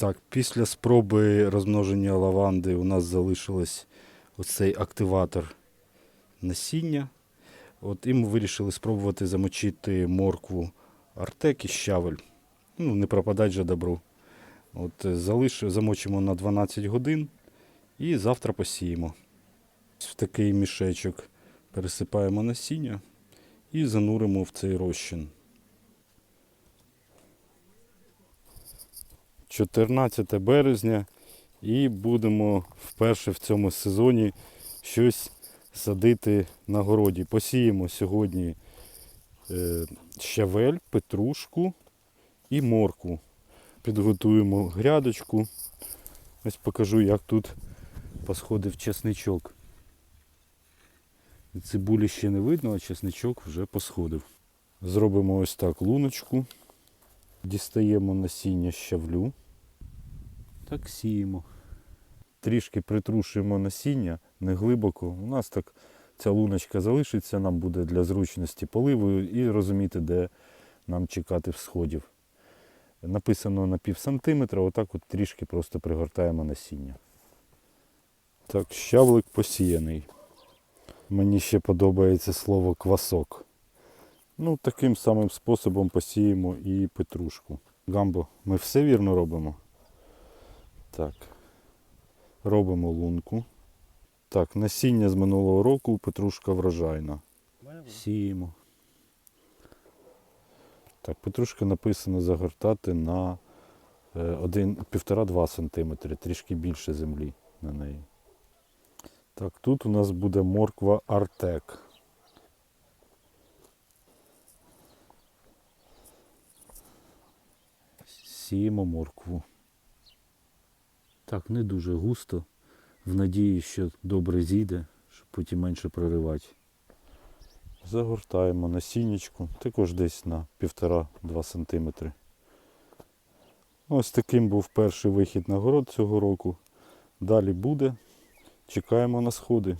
Так, після спроби розмноження лаванди у нас залишилось оцей активатор насіння. От і ми вирішили спробувати замочити моркву Артек і щавель. Ну, не пропадать же добру. От залиш, замочимо на 12 годин і завтра посіємо. В такий мішечок пересипаємо насіння і зануримо в цей розчин. 14 березня і будемо вперше в цьому сезоні щось садити на городі. Посіємо сьогодні е, щавель, петрушку і моркву. Підготуємо грядочку. Ось покажу, як тут посходив чесничок. Цибулі ще не видно, а чесничок вже посходив. Зробимо ось так луночку. Дістаємо насіння щавлю. Так сіємо. Трішки притрушуємо насіння, не глибоко. У нас так ця луночка залишиться, нам буде для зручності поливу і розуміти, де нам чекати всходів. Написано на пів сантиметра, отак от трішки просто пригортаємо насіння. Так, щавлик посіяний. Мені ще подобається слово квасок. Ну, таким самим способом посіємо і петрушку. Гамбо, ми все вірно робимо. Так. Робимо лунку. Так, насіння з минулого року, петрушка врожайна. Сіємо. Так, петрушка написано загортати на 1,5-2 см, трішки більше землі на неї. Так, тут у нас буде морква Артек. Сіємо моркву. Так, не дуже густо, в надії, що добре зійде, щоб потім менше проривати. Загортаємо насіннячку, також десь на 1,5-2 см. Ось таким був перший вихід на город цього року. Далі буде. Чекаємо на сходи.